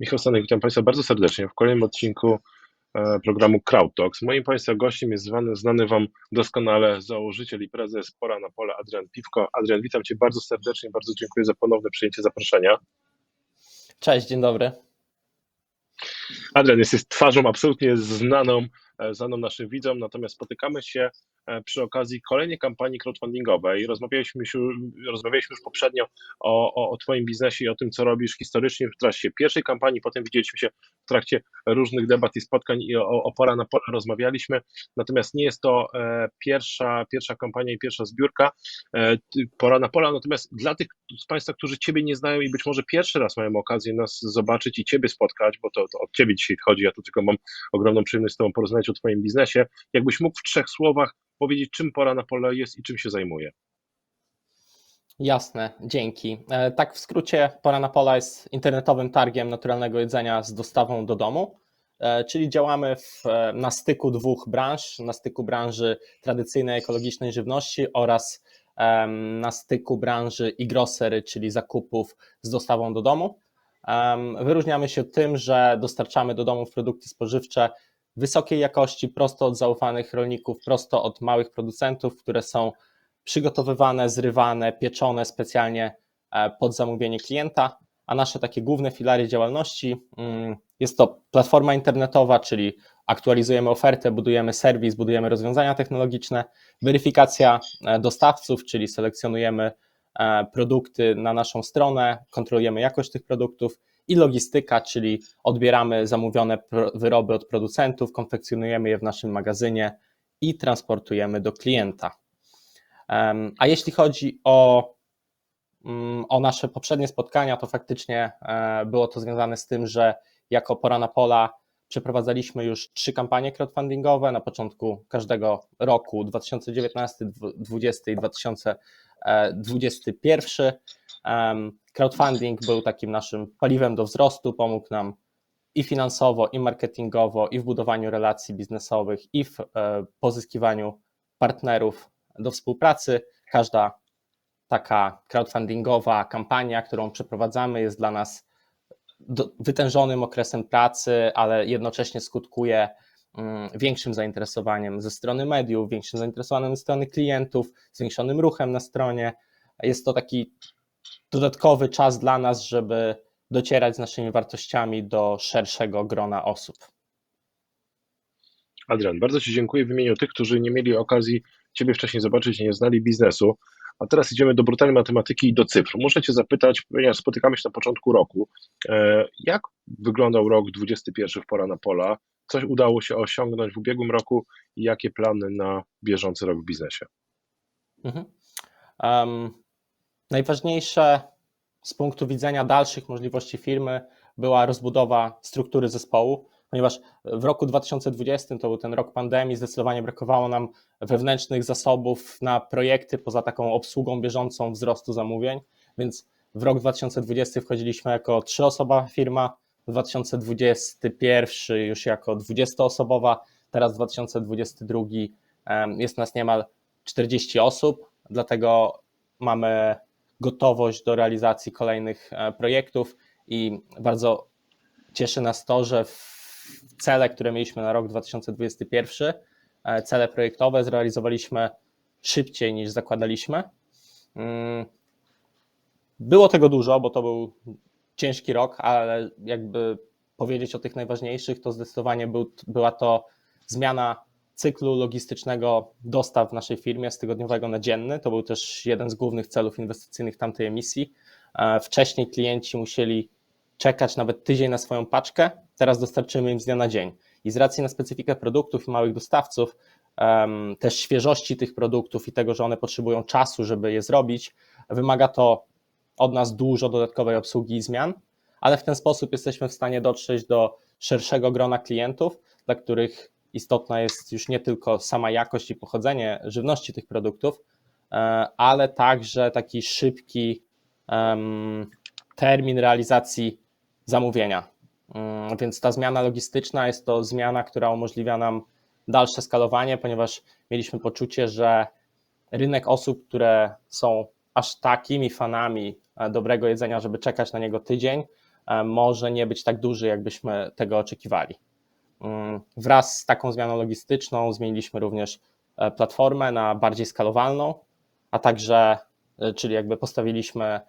Michał Stanek, witam Państwa bardzo serdecznie w kolejnym odcinku e, programu Crowd Talks. Moim Państwa gościem jest zwany, znany Wam doskonale założyciel i prezes Pora na Pole Adrian Piwko. Adrian, witam Cię bardzo serdecznie, bardzo dziękuję za ponowne przyjęcie zaproszenia. Cześć, dzień dobry. Adrian jest twarzą absolutnie znaną, e, znaną naszym widzom, natomiast spotykamy się przy okazji kolejnej kampanii crowdfundingowej. Rozmawialiśmy rozmawialiśmy już poprzednio o, o, o Twoim biznesie i o tym, co robisz historycznie w trakcie pierwszej kampanii, potem widzieliśmy się trakcie różnych debat i spotkań i o, o Pora na Pole rozmawialiśmy, natomiast nie jest to e, pierwsza, pierwsza kampania i pierwsza zbiórka e, Pora na Pola, natomiast dla tych z Państwa, którzy Ciebie nie znają i być może pierwszy raz mają okazję nas zobaczyć i Ciebie spotkać, bo to, to od Ciebie dzisiaj chodzi, ja tu tylko mam ogromną przyjemność z Tobą porozmawiać o Twoim biznesie, jakbyś mógł w trzech słowach powiedzieć, czym Pora na Pole jest i czym się zajmuje. Jasne, dzięki. E, Tak w skrócie, Pora na Pola jest internetowym targiem naturalnego jedzenia z dostawą do domu, e, czyli działamy w, e, na styku dwóch branż, na styku branży tradycyjnej ekologicznej żywności oraz na styku branży i grocery, czyli zakupów z dostawą do domu. Wyróżniamy się tym, że dostarczamy do domów produkty spożywcze wysokiej jakości, prosto od zaufanych rolników, prosto od małych producentów, które są przygotowywane, zrywane, pieczone specjalnie e, pod zamówienie klienta, a nasze takie główne filary działalności mm, jest to platforma internetowa, czyli aktualizujemy ofertę, budujemy serwis, budujemy rozwiązania technologiczne, weryfikacja e, dostawców, czyli selekcjonujemy e, produkty na naszą stronę, kontrolujemy jakość tych produktów i logistyka, czyli odbieramy zamówione wyroby od producentów, konfekcjonujemy je w naszym magazynie i transportujemy do klienta. A jeśli chodzi o, mm, o nasze poprzednie spotkania, to faktycznie e, było to związane z tym, że jako Pora na Pola przeprowadzaliśmy już trzy kampanie crowdfundingowe na początku każdego roku 2019, 2020 i 2021. Em, Crowdfunding był takim naszym paliwem do wzrostu, pomógł nam i finansowo, i marketingowo, i w budowaniu relacji biznesowych, i w e, pozyskiwaniu partnerów do współpracy. Każda taka crowdfundingowa kampania, którą przeprowadzamy, jest dla nas wytężonym okresem pracy, ale jednocześnie skutkuje mm, większym zainteresowaniem ze strony mediów, większym zainteresowaniem ze strony klientów, zwiększonym ruchem na stronie. Jest to taki dodatkowy czas dla nas, żeby docierać z naszymi wartościami do szerszego grona osób. Adrian, bardzo Ci dziękuję w imieniu tych, którzy nie mieli okazji Ciebie wcześniej zobaczyć, nie znali biznesu. A teraz idziemy do brutalnej matematyki i do cyfr. Muszę Cię zapytać, ponieważ spotykamy się na początku roku, e, jak wyglądał rok 21 w Pora na Pola? Coś udało się osiągnąć w ubiegłym roku i jakie plany na bieżący rok w biznesie? Mhm. Um, najważniejsze z punktu widzenia dalszych możliwości firmy była rozbudowa struktury zespołu, ponieważ w roku 2020 to był ten rok pandemii, zdecydowanie brakowało nam wewnętrznych zasobów na projekty poza taką obsługą bieżącą wzrostu zamówień, więc w rok 2020 wchodziliśmy jako trzyosobowa firma, w 2021 już jako 20-osobowa, teraz 2022 em, jest nas niemal 40 osób, dlatego mamy gotowość do realizacji kolejnych e, projektów i bardzo cieszy nas to, że w- cele, które mieliśmy na rok 2021, e, cele projektowe zrealizowaliśmy szybciej niż zakładaliśmy. Mm, Było tego dużo, bo to był ciężki rok, ale jakby powiedzieć o tych najważniejszych, to zdecydowanie był, była to zmiana cyklu logistycznego dostaw w naszej firmie z tygodniowego na dzienny. To był też jeden z głównych celów inwestycyjnych tamtej emisji. E, Wcześniej klienci musieli czekać nawet tydzień na swoją paczkę, teraz dostarczymy im z dnia na dzień. I z racji na specyfikę produktów i małych dostawców, em, też świeżości tych produktów i tego, że one potrzebują czasu, żeby je zrobić, wymaga to od nas dużo dodatkowej obsługi i zmian, ale w ten sposób jesteśmy w stanie dotrzeć do szerszego grona klientów, dla których istotna jest już nie tylko sama jakość i pochodzenie żywności tych produktów, e, ale także taki szybki termin realizacji zamówienia. Mm, Więc ta zmiana logistyczna jest to zmiana, która umożliwia nam dalsze skalowanie, ponieważ mieliśmy poczucie, że rynek osób, które są aż takimi fanami e, dobrego jedzenia, żeby czekać na niego tydzień, e, może nie być tak duży, jakbyśmy tego oczekiwali. Mm, Wraz z taką zmianą logistyczną zmieniliśmy również e, platformę na bardziej skalowalną, a także, czyli jakby postawiliśmy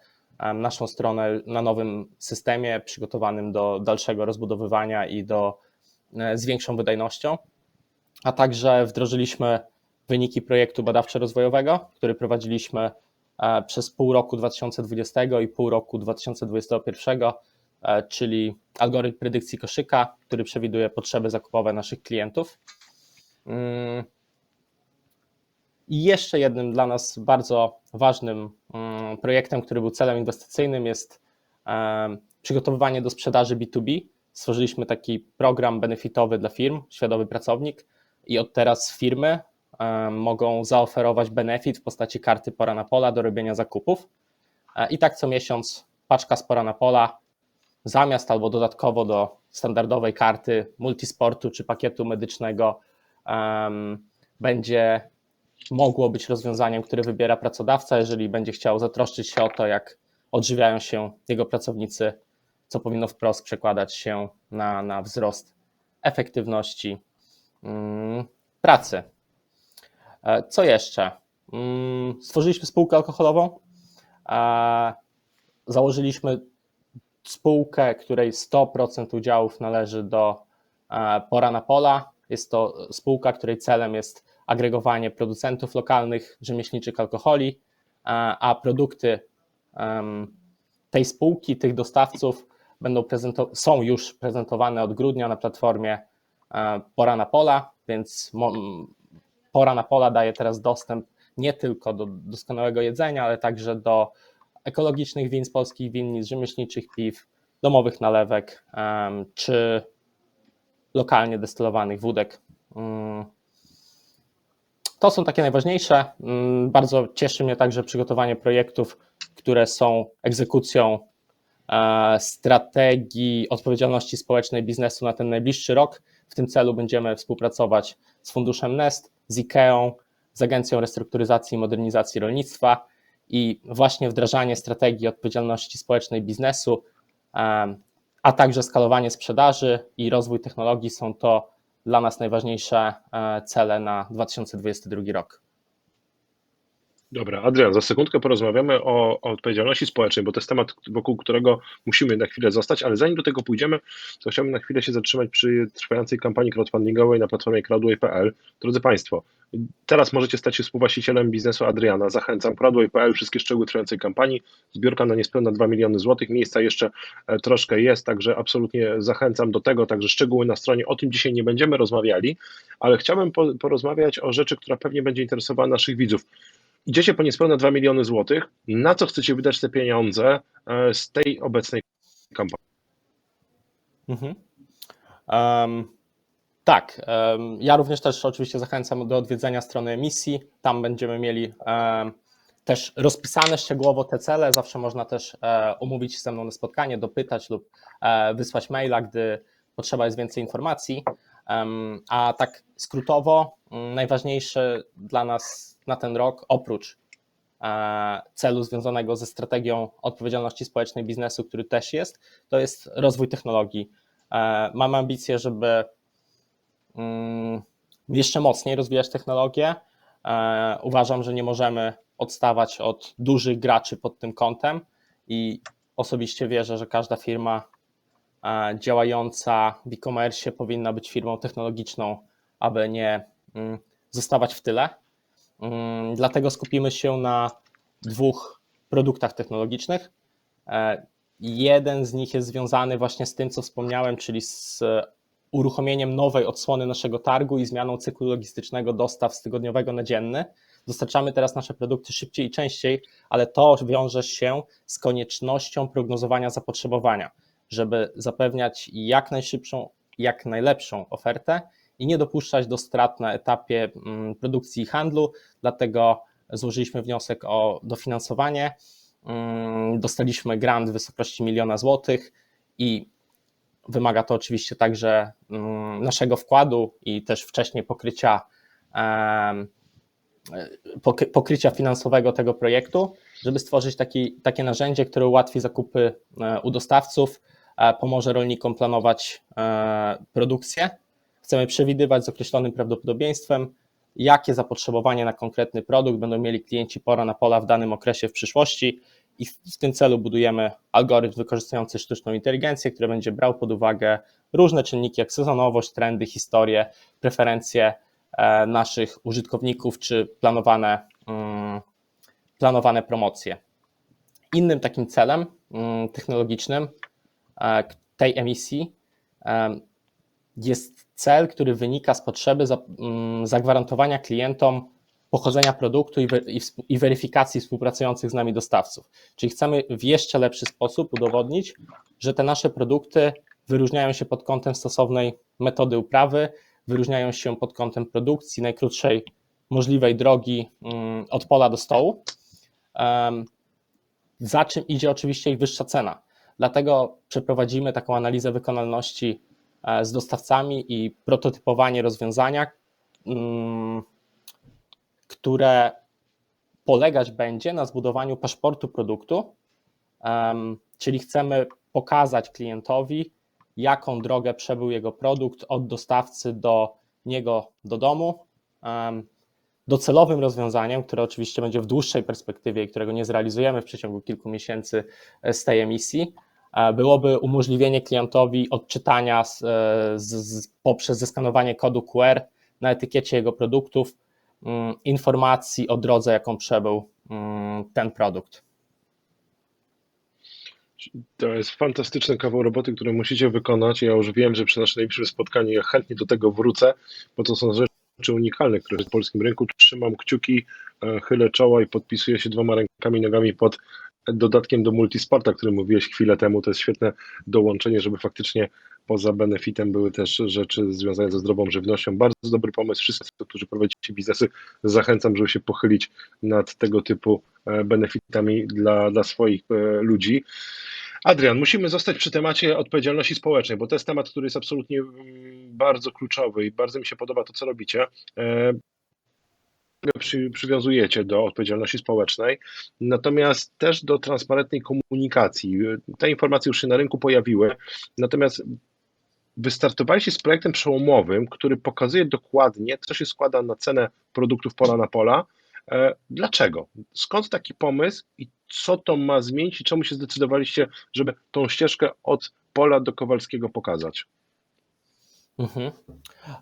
naszą stronę na nowym systemie przygotowanym do dalszego rozbudowywania i do e, z większą wydajnością, a także wdrożyliśmy wyniki projektu badawczo-rozwojowego, który prowadziliśmy e, przez pół roku 2020 i pół roku 2021, e, czyli algorytm predykcji koszyka, który przewiduje potrzeby zakupowe naszych klientów. Mm. I jeszcze jednym dla nas bardzo ważnym mm, projektem, który był celem inwestycyjnym, jest e, przygotowywanie do sprzedaży B2B. Stworzyliśmy taki program benefitowy dla firm, świadomy pracownik, i od teraz firmy e, mogą zaoferować benefit w postaci karty pora na pola do robienia zakupów. E, I tak co miesiąc paczka z pora na pola zamiast albo dodatkowo do standardowej karty multisportu czy pakietu medycznego będzie mogło być rozwiązaniem, które wybiera pracodawca, jeżeli będzie chciał zatroszczyć się o to, jak odżywiają się jego pracownicy, co powinno wprost przekładać się na, na wzrost efektywności mm, pracy. E, Co jeszcze? Mm, Stworzyliśmy spółkę alkoholową. E, Założyliśmy spółkę, której 100% udziałów należy do e, Pora na Pola. Jest to spółka, której celem jest agregowanie producentów lokalnych, rzemieślniczych alkoholi, a produkty tej spółki, tych dostawców będą są już prezentowane od grudnia na platformie e, Pora na Pola, więc Pora na Pola daje teraz dostęp nie tylko do doskonałego jedzenia, ale także do ekologicznych win z polskich winnic, rzemieślniczych piw, domowych nalewek czy lokalnie destylowanych wódek. To są takie najważniejsze. Mm, Bardzo cieszy mnie także przygotowanie projektów, które są egzekucją e, strategii odpowiedzialności społecznej biznesu na ten najbliższy rok. W tym celu będziemy współpracować z Funduszem Nest, z IKEA, z Agencją Restrukturyzacji i Modernizacji Rolnictwa i właśnie wdrażanie strategii odpowiedzialności społecznej biznesu, em, a także skalowanie sprzedaży i rozwój technologii są to dla nas najważniejsze e, cele na 2022 rok. Dobra, Adrian, za sekundkę porozmawiamy o, o odpowiedzialności społecznej, bo to jest temat, wokół którego musimy na chwilę zostać, ale zanim do tego pójdziemy, to chciałbym na chwilę się zatrzymać przy trwającej kampanii crowdfundingowej na platformie crowdway.pl. Drodzy Państwo, teraz możecie stać się współwłaścicielem biznesu Adriana. Zachęcam, crowdway.pl, wszystkie szczegóły trwającej kampanii, zbiórka na niespełna 2 miliony złotych, miejsca jeszcze e, troszkę jest, także absolutnie zachęcam do tego, także szczegóły na stronie, o tym dzisiaj nie będziemy rozmawiali, ale chciałbym po, porozmawiać o rzeczy, która pewnie będzie interesowała naszych widzów idziecie po niespełna 2 miliony złotych. Na co chcecie wydać te pieniądze e, z tej obecnej kampanii? Mhm. Em, tak, em, ja również też oczywiście zachęcam do odwiedzenia strony emisji. Tam będziemy mieli em, też rozpisane szczegółowo te cele. Zawsze można też e, umówić się ze mną na spotkanie, dopytać lub e, wysłać maila, gdy potrzeba jest więcej informacji. A tak skrótowo, najważniejsze dla nas na ten rok, oprócz e, celu związanego ze strategią odpowiedzialności społecznej biznesu, który też jest, to jest rozwój technologii. E, Mam ambicje, żeby mm, jeszcze mocniej rozwijać technologię. E, Uważam, że nie możemy odstawać od dużych graczy pod tym kątem i osobiście wierzę, że każda firma działająca w e-commerce powinna być firmą technologiczną, aby nie mm, zostawać w tyle. Dlatego skupimy się na dwóch produktach technologicznych. E, Jeden z nich jest związany właśnie z tym, co wspomniałem, czyli z uruchomieniem nowej odsłony naszego targu i zmianą cyklu logistycznego dostaw z tygodniowego na dzienny. Dostarczamy teraz nasze produkty szybciej i częściej, ale to wiąże się z koniecznością prognozowania zapotrzebowania, żeby zapewniać jak najszybszą, jak najlepszą ofertę i nie dopuszczać do strat na etapie mm, produkcji i handlu. Dlatego złożyliśmy wniosek o dofinansowanie. Mm, Dostaliśmy grant w wysokości miliona złotych i wymaga to oczywiście także mm, naszego wkładu i też wcześniej pokrycia, pokry- pokrycia finansowego tego projektu, żeby stworzyć taki, takie narzędzie, które ułatwi zakupy e, u dostawców e, pomoże rolnikom planować e, produkcję. Chcemy przewidywać z określonym prawdopodobieństwem, jakie zapotrzebowanie na konkretny produkt będą mieli klienci pora na pola w danym okresie w przyszłości i w tym celu budujemy algorytm wykorzystujący sztuczną inteligencję, który będzie brał pod uwagę różne czynniki jak sezonowość, trendy, historie, preferencje e, naszych użytkowników czy planowane, mm, planowane promocje. Innym takim celem mm, technologicznym e, tej emisji em, jest cel, który wynika z potrzeby mm, zagwarantowania klientom pochodzenia produktu i, weryfikacji współpracujących z nami dostawców. Czyli chcemy w jeszcze lepszy sposób udowodnić, że te nasze produkty wyróżniają się pod kątem stosownej metody uprawy, wyróżniają się pod kątem produkcji, najkrótszej możliwej drogi mm, od pola do stołu. Za czym idzie oczywiście ich wyższa cena. Dlatego przeprowadzimy taką analizę wykonalności z dostawcami i prototypowanie rozwiązania, mm, które polegać będzie na zbudowaniu paszportu produktu, czyli chcemy pokazać klientowi, jaką drogę przebył jego produkt od dostawcy do niego do domu. Docelowym rozwiązaniem, które oczywiście będzie w dłuższej perspektywie i którego nie zrealizujemy w przeciągu kilku miesięcy e, z tej emisji, e, byłoby umożliwienie klientowi odczytania e, z, z, poprzez zeskanowanie kodu QR na etykiecie jego produktów mm, informacji o drodze, jaką przebył mm, ten produkt. To jest fantastyczny kawał roboty, który musicie wykonać. Ja już wiem, że przy naszym najbliższym spotkaniu ja chętnie do tego wrócę, bo to są rzeczy unikalne, które w polskim rynku. Trzymam kciuki, e, chylę czoła i podpisuję się dwoma rękami i nogami pod dodatkiem do Multisporta, o którym mówiłeś chwilę temu. To jest świetne dołączenie, żeby faktycznie poza benefitem były też rzeczy związane ze zdrową żywnością. Bardzo dobry pomysł. Wszyscy, którzy prowadzicie biznesy, zachęcam, żeby się pochylić nad tego typu e, benefitami dla, dla swoich e, ludzi. Adrian, musimy zostać przy temacie odpowiedzialności społecznej, bo to jest temat, który jest absolutnie mm, bardzo kluczowy i bardzo mi się podoba to, co robicie. Przy, przywiązujecie do odpowiedzialności społecznej, natomiast też do transparentnej komunikacji. Te informacje już się na rynku pojawiły, natomiast wystartowaliście z projektem przełomowym, który pokazuje dokładnie, co się składa na cenę produktów pola na pola. E, Dlaczego? Skąd taki pomysł i co to ma zmienić i czemu się zdecydowaliście, żeby tą ścieżkę od pola do Kowalskiego pokazać? Mhm.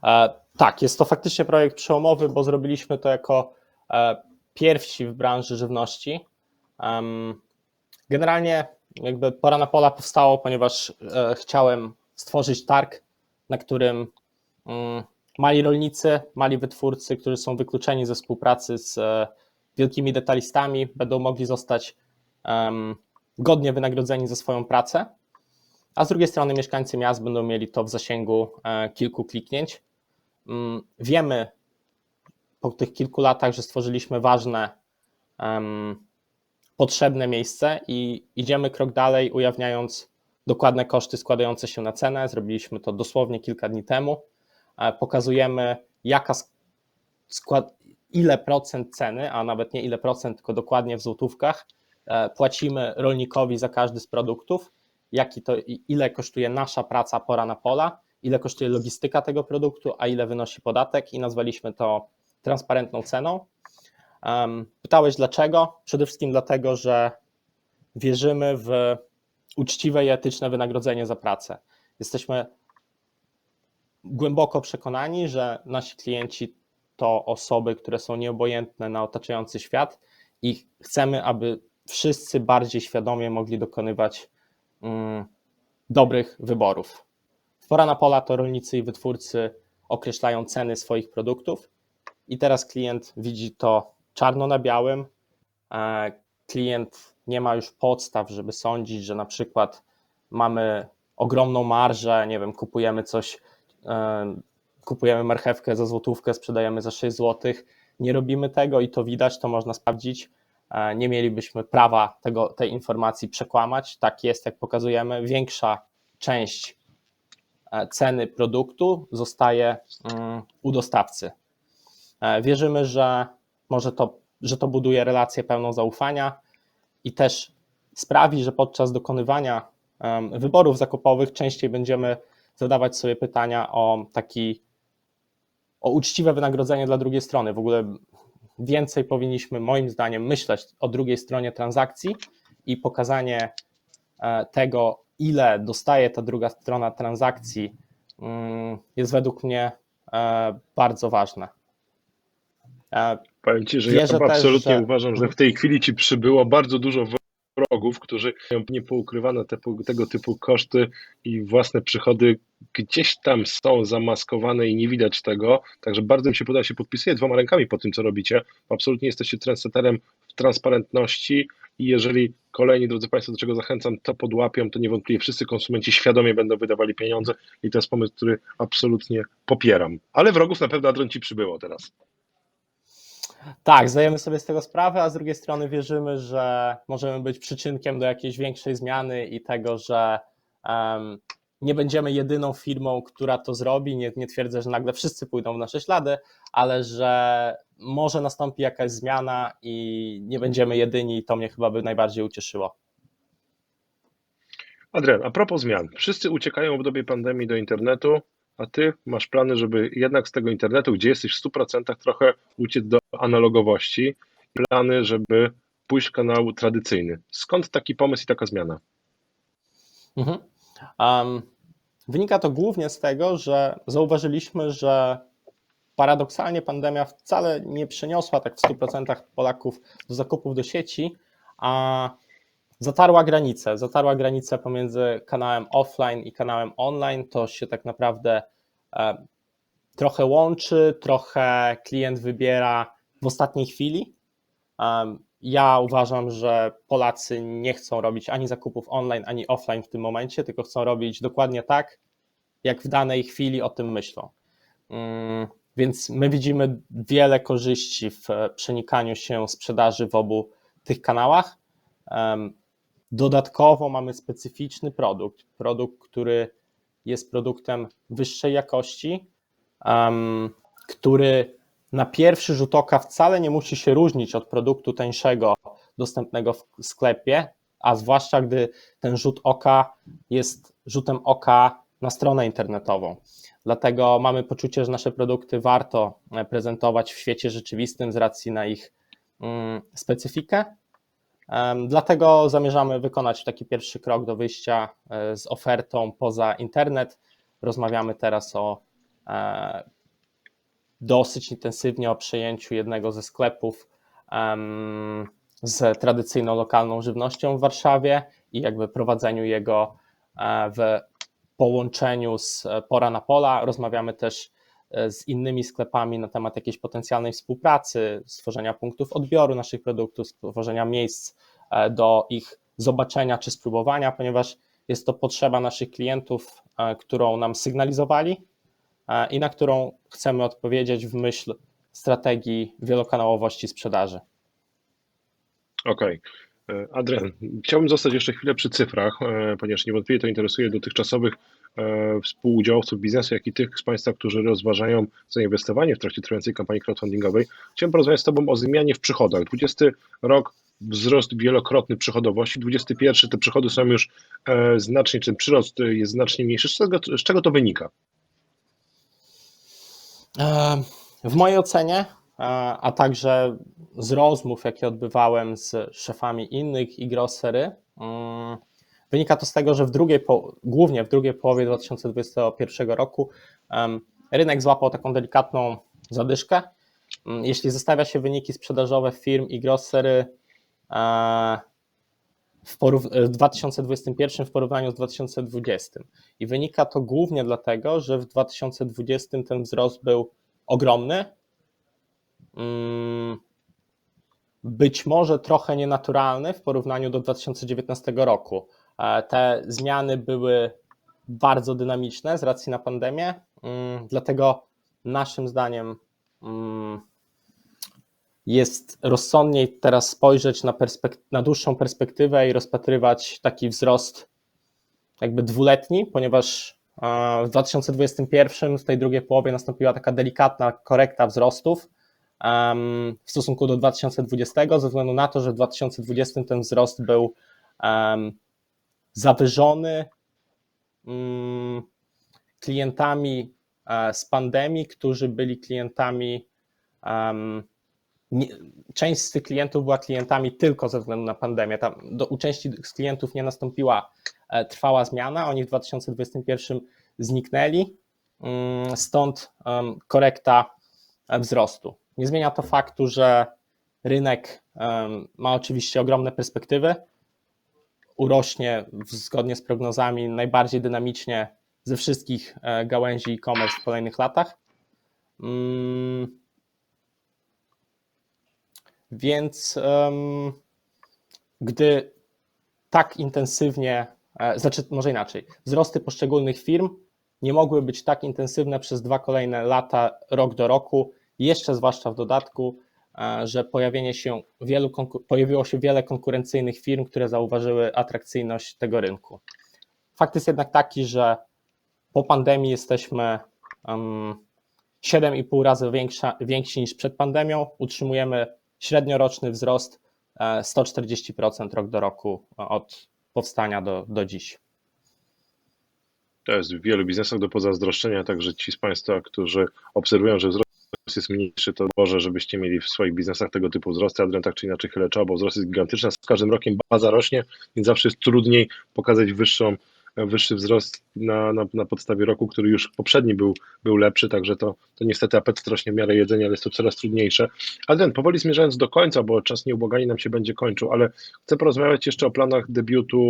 E, tak, jest to faktycznie projekt przełomowy, bo zrobiliśmy to jako e, pierwsi w branży żywności. Generalnie jakby pora na pola powstało, ponieważ e, chciałem stworzyć targ, na którym mm, mali rolnicy, mali wytwórcy, którzy są wykluczeni ze współpracy z e, wielkimi detalistami, będą mogli zostać godnie wynagrodzeni za swoją pracę a z drugiej strony mieszkańcy miast będą mieli to w zasięgu e, kilku kliknięć. Mm, Wiemy po tych kilku latach, że stworzyliśmy ważne, potrzebne miejsce i idziemy krok dalej, ujawniając dokładne koszty składające się na cenę. Zrobiliśmy to dosłownie kilka dni temu. E, Pokazujemy, jaka sk- skład, ile procent ceny, a nawet nie ile procent, tylko dokładnie w złotówkach, e, płacimy rolnikowi za każdy z produktów jaki to, ile kosztuje nasza praca pora na pola, ile kosztuje logistyka tego produktu, a ile wynosi podatek i nazwaliśmy to transparentną ceną. Pytałeś dlaczego? Przede wszystkim dlatego, że wierzymy w uczciwe i etyczne wynagrodzenie za pracę. Jesteśmy głęboko przekonani, że nasi klienci to osoby, które są nieobojętne na otaczający świat i chcemy, aby wszyscy bardziej świadomie mogli dokonywać mm, dobrych wyborów. Pora na pola to rolnicy i wytwórcy określają ceny swoich produktów i teraz klient widzi to czarno na białym. E, Klient nie ma już podstaw, żeby sądzić, że na przykład mamy ogromną marżę, nie wiem, kupujemy coś, e, kupujemy marchewkę za złotówkę, sprzedajemy za 6 złotych. Nie robimy tego i to widać, to można sprawdzić nie mielibyśmy prawa tego, tej informacji przekłamać. Tak jest, jak pokazujemy. Większa część e, ceny produktu zostaje mm, u dostawcy. E, Wierzymy, że może to, że to buduje relację pełną zaufania i też sprawi, że podczas dokonywania wyborów zakupowych częściej będziemy zadawać sobie pytania o taki o uczciwe wynagrodzenie dla drugiej strony. W ogóle więcej powinniśmy, moim zdaniem, myśleć o drugiej stronie transakcji i pokazanie e, tego, ile dostaje ta druga strona transakcji, mm, jest według mnie e, bardzo ważne. E, Powiem Ci, że Wierzę ja też, absolutnie że- uważam, że w tej chwili Ci przybyło bardzo dużo wrogów, którzy mają niepoukrywane te, tego typu koszty i własne przychody gdzieś tam są zamaskowane i nie widać tego, także bardzo mi się podoba, się podpisuję dwoma rękami po tym, co robicie. Absolutnie jesteście trendseterem w transparentności i jeżeli kolejni, drodzy Państwo, do czego zachęcam, to podłapią, to niewątpliwie wszyscy konsumenci świadomie będą wydawali pieniądze i to jest pomysł, który absolutnie popieram. Ale wrogów na pewno Adrian Ci przybyło teraz. Tak, zdajemy sobie z tego sprawę, a z drugiej strony wierzymy, że możemy być przyczynkiem do jakiejś większej zmiany i tego, że em, nie będziemy jedyną firmą, która to zrobi. Nie, nie twierdzę, że nagle wszyscy pójdą w nasze ślady, ale że może nastąpi jakaś zmiana i nie będziemy jedyni, i to mnie chyba by najbardziej ucieszyło. Adrian, a propos zmian. Wszyscy uciekają w dobie pandemii do internetu, a ty masz plany, żeby jednak z tego internetu, gdzie jesteś w 100% trochę uciec do analogowości. Plany, żeby pójść w kanał tradycyjny. Skąd taki pomysł i taka zmiana? Mhm. Um, wynika to głównie z tego, że zauważyliśmy, że paradoksalnie pandemia wcale nie przeniosła tak w 100% Polaków do zakupów do sieci, a zatarła granicę. Zatarła granicę pomiędzy kanałem offline i kanałem online. To się tak naprawdę e, trochę łączy, trochę klient wybiera w ostatniej chwili. Um, ja uważam, że Polacy nie chcą robić ani zakupów online, ani offline w tym momencie, tylko chcą robić dokładnie tak, jak w danej chwili o tym myślą. Mm, Więc my widzimy wiele korzyści w e, przenikaniu się sprzedaży w obu tych kanałach. Dodatkowo mamy specyficzny produkt, produkt, który jest produktem wyższej jakości, em, który na pierwszy rzut oka wcale nie musi się różnić od produktu tańszego dostępnego w sklepie, a zwłaszcza gdy ten rzut oka jest rzutem oka na stronę internetową. Dlatego mamy poczucie, że nasze produkty warto e, prezentować w świecie rzeczywistym z racji na ich mm, specyfikę. Dlatego zamierzamy wykonać taki pierwszy krok do wyjścia e, z ofertą poza internet. Rozmawiamy teraz o e, dosyć intensywnie o przejęciu jednego ze sklepów z tradycyjną lokalną żywnością w Warszawie i jakby prowadzeniu jego e, w połączeniu z Pora na Pola. Rozmawiamy też z innymi sklepami na temat jakiejś potencjalnej współpracy, stworzenia punktów odbioru naszych produktów, stworzenia miejsc e, do ich zobaczenia czy spróbowania, ponieważ jest to potrzeba naszych klientów, e, którą nam sygnalizowali e, i na którą chcemy odpowiedzieć w myśl strategii wielokanałowości sprzedaży. Okej. E, Adrian, chciałbym zostać jeszcze chwilę przy cyfrach, e, ponieważ niewątpliwie to interesuje dotychczasowych e, współudziałowców biznesu, jak i tych z Państwa, którzy rozważają zainwestowanie w trakcie trwającej kampanii crowdfundingowej. Chciałem porozmawiać z Tobą o zmianie w przychodach. 20 rok wzrost wielokrotny przychodowości, 21 te przychody są już e, znacznie, czy przyrost jest znacznie mniejszy. Z czego, z czego to wynika? E, W mojej ocenie, e, a także z rozmów, jakie odbywałem z szefami innych igrosery, mm, wynika to z tego, że w drugiej, głównie w drugiej połowie 2021 roku rynek złapał taką delikatną zadyszkę. Mm, Jeśli zestawia się wyniki sprzedażowe firm i grossery e, w, w 2021 w porównaniu z 2020. I wynika to głównie dlatego, że w 2020 ten wzrost był ogromny. Mm, Być może trochę nienaturalny w porównaniu do 2019 roku. E, Te zmiany były bardzo dynamiczne z racji na pandemię, mm, dlatego naszym zdaniem mm, jest rozsądniej teraz spojrzeć na, na dłuższą perspektywę i rozpatrywać taki wzrost jakby dwuletni, ponieważ e, w 2021 w tej drugiej połowie nastąpiła taka delikatna korekta wzrostów w stosunku do 2020, ze względu na to, że w 2020 ten wzrost był zawyżony mm, klientami e, z pandemii, którzy byli klientami. część z tych klientów była klientami tylko ze względu na pandemię. Tam do, u części z klientów nie nastąpiła e, trwała zmiana. Oni w 2021 zniknęli, mm, stąd korekta e, wzrostu. Nie zmienia to faktu, że rynek ma oczywiście ogromne perspektywy. Urośnie zgodnie z prognozami najbardziej dynamicznie ze wszystkich e, gałęzi e-commerce w kolejnych latach. Mm, Więc gdy tak intensywnie, e, znaczy może inaczej, wzrosty poszczególnych firm nie mogły być tak intensywne przez dwa kolejne lata, rok do roku, jeszcze zwłaszcza w dodatku, że pojawienie się wielu, pojawiło się wiele konkurencyjnych firm, które zauważyły atrakcyjność tego rynku. Fakt jest jednak taki, że po pandemii jesteśmy um, 7,5 razy większa, więksi niż przed pandemią. Utrzymujemy średnioroczny wzrost e, 140% rok do roku od powstania do, do dziś. To jest w wielu biznesach do pozazdroszczenia, także ci z Państwa, którzy obserwują, że wzrost jest mniejszy, to może, żebyście mieli w swoich biznesach tego typu wzrosty. Adrian tak czy inaczej chylę czoła, bo wzrost jest gigantyczny, z każdym rokiem baza rośnie, więc zawsze jest trudniej pokazać wyższą, wyższy wzrost na, na, na podstawie roku, który już poprzedni był, był lepszy, także to, to niestety apetyt rośnie w miarę jedzenia, ale jest to coraz trudniejsze. Adrian, powoli zmierzając do końca, bo czas nieubłaganie nam się będzie kończył, ale chcę porozmawiać jeszcze o planach debiutu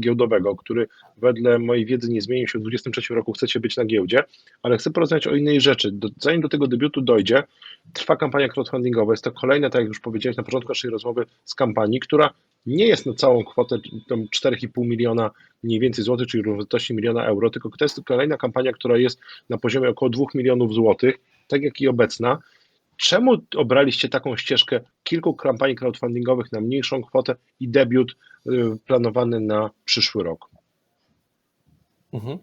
giełdowego, który wedle mojej wiedzy nie zmienił się w 2023 roku, chcecie być na giełdzie, ale chcę porozmawiać o innej rzeczy. Do, zanim do tego debiutu dojdzie, trwa kampania crowdfundingowa. Jest to kolejna, tak jak już powiedziałeś na początku naszej rozmowy, z kampanii, która nie jest na całą kwotę tam 4,5 miliona mniej więcej złotych, czyli równowartości miliona euro, tylko to jest kolejna kampania, która jest na poziomie około 2 milionów złotych, tak jak i obecna. Czemu obraliście taką ścieżkę kilku kampanii crowdfundingowych na mniejszą kwotę i debiut y, planowany na przyszły rok? Mhm.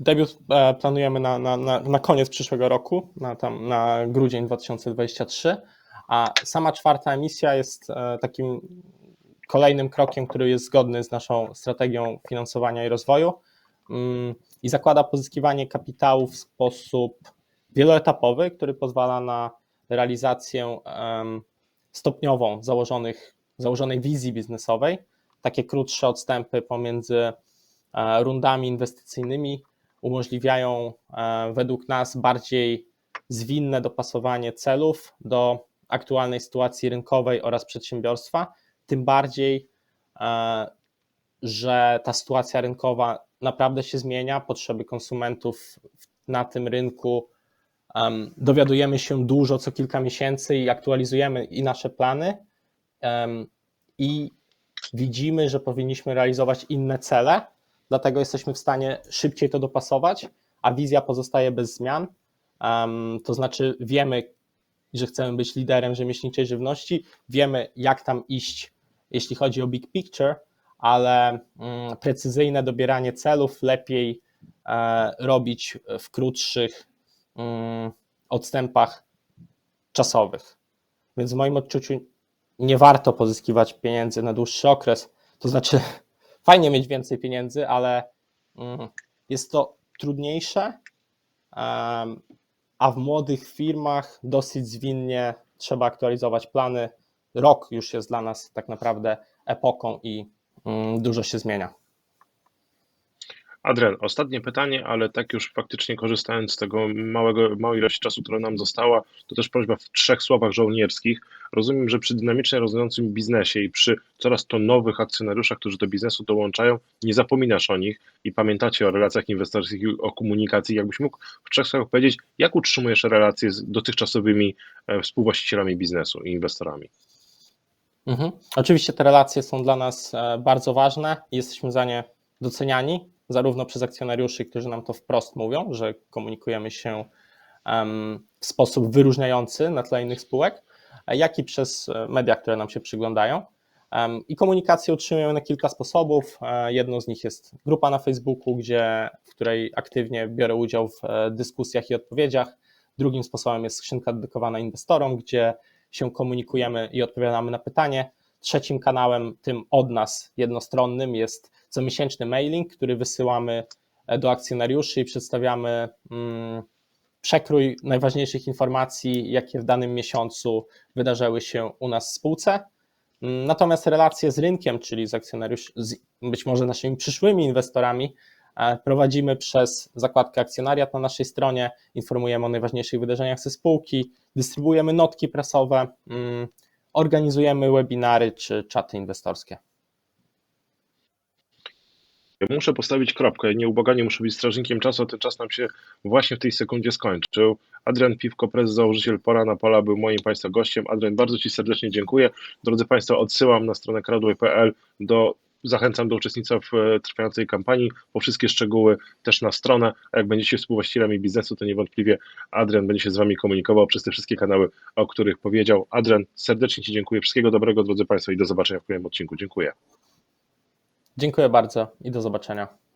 Debiut e, planujemy na, na, na, na koniec przyszłego roku, na, tam, na grudzień 2023, a sama czwarta emisja jest e, takim kolejnym krokiem, który jest zgodny z naszą strategią finansowania i rozwoju mm, i zakłada pozyskiwanie kapitału w sposób wieloetapowy, który pozwala na realizację stopniową założonych, założonej wizji biznesowej, takie krótsze odstępy pomiędzy e, rundami inwestycyjnymi umożliwiają e, według nas bardziej zwinne dopasowanie celów do aktualnej sytuacji rynkowej oraz przedsiębiorstwa, tym bardziej, e, że ta sytuacja rynkowa naprawdę się zmienia, potrzeby konsumentów na tym rynku em, dowiadujemy się dużo co kilka miesięcy i aktualizujemy i nasze plany i widzimy, że powinniśmy realizować inne cele, dlatego jesteśmy w stanie szybciej to dopasować, a wizja pozostaje bez zmian. To znaczy, wiemy, że chcemy być liderem rzemieślniczej żywności, wiemy, jak tam iść, jeśli chodzi o big picture, ale mm, precyzyjne dobieranie celów lepiej e, robić w krótszych mm, odstępach czasowych. Więc w moim odczuciu nie warto pozyskiwać pieniędzy na dłuższy okres. To znaczy, fajnie mieć więcej pieniędzy, ale mm, jest to trudniejsze, a w młodych firmach dosyć zwinnie trzeba aktualizować plany. Rok już jest dla nas tak naprawdę epoką i mm, dużo się zmienia. Adrian, ostatnie pytanie, ale tak już faktycznie korzystając z tego małego, małej ilości czasu, która nam została, to też prośba w trzech słowach żołnierskich. Rozumiem, że przy dynamicznie rozwijającym biznesie i przy coraz to nowych akcjonariuszach, którzy do biznesu dołączają, nie zapominasz o nich i pamiętacie o relacjach inwestorskich i o komunikacji. Jakbyś mógł w trzech słowach powiedzieć, jak utrzymujesz relacje z dotychczasowymi e, współwłaścicielami biznesu i inwestorami? Mhm. Oczywiście te relacje są dla nas e, bardzo ważne i jesteśmy za nie doceniani, zarówno przez akcjonariuszy, którzy nam to wprost mówią, że komunikujemy się w sposób wyróżniający na tle innych spółek, jak i przez e, media, które nam się przyglądają. I komunikację utrzymujemy na kilka sposobów. E, Jedną z nich jest grupa na Facebooku, gdzie, w której aktywnie biorę udział w dyskusjach i odpowiedziach. Drugim sposobem jest skrzynka dedykowana inwestorom, gdzie się komunikujemy i odpowiadamy na pytanie. Trzecim kanałem, tym od nas jednostronnym, jest comiesięczny mailing, który wysyłamy e, do akcjonariuszy i przedstawiamy mm, przekrój najważniejszych informacji, jakie w danym miesiącu wydarzyły się u nas w spółce. Mm, Natomiast relacje z rynkiem, czyli z akcjonariuszy, z być może naszymi przyszłymi inwestorami, prowadzimy przez zakładkę akcjonariat na naszej stronie, informujemy o najważniejszych wydarzeniach ze spółki, dystrybuujemy notki prasowe, mm, organizujemy webinary czy czaty inwestorskie. Muszę postawić kropkę. Nieubłaganie muszę być strażnikiem czasu, a ten czas nam się właśnie w tej sekundzie skończył. Adrian Piwko, prezes, założyciel Pora na Pola, był moim Państwa gościem. Adrian, bardzo Ci serdecznie dziękuję. Drodzy Państwo, odsyłam na stronę kradły.pl do Zachęcam do uczestnictwa w e, trwającej kampanii. Po wszystkie szczegóły też na stronę. A jak będziecie współwłaścicielami biznesu, to niewątpliwie Adrian będzie się z Wami komunikował przez te wszystkie kanały, o których powiedział. Adrian, serdecznie Ci dziękuję. Wszystkiego dobrego, drodzy Państwo, i do zobaczenia w kolejnym odcinku. Dziękuję. Dziękuję bardzo i do zobaczenia.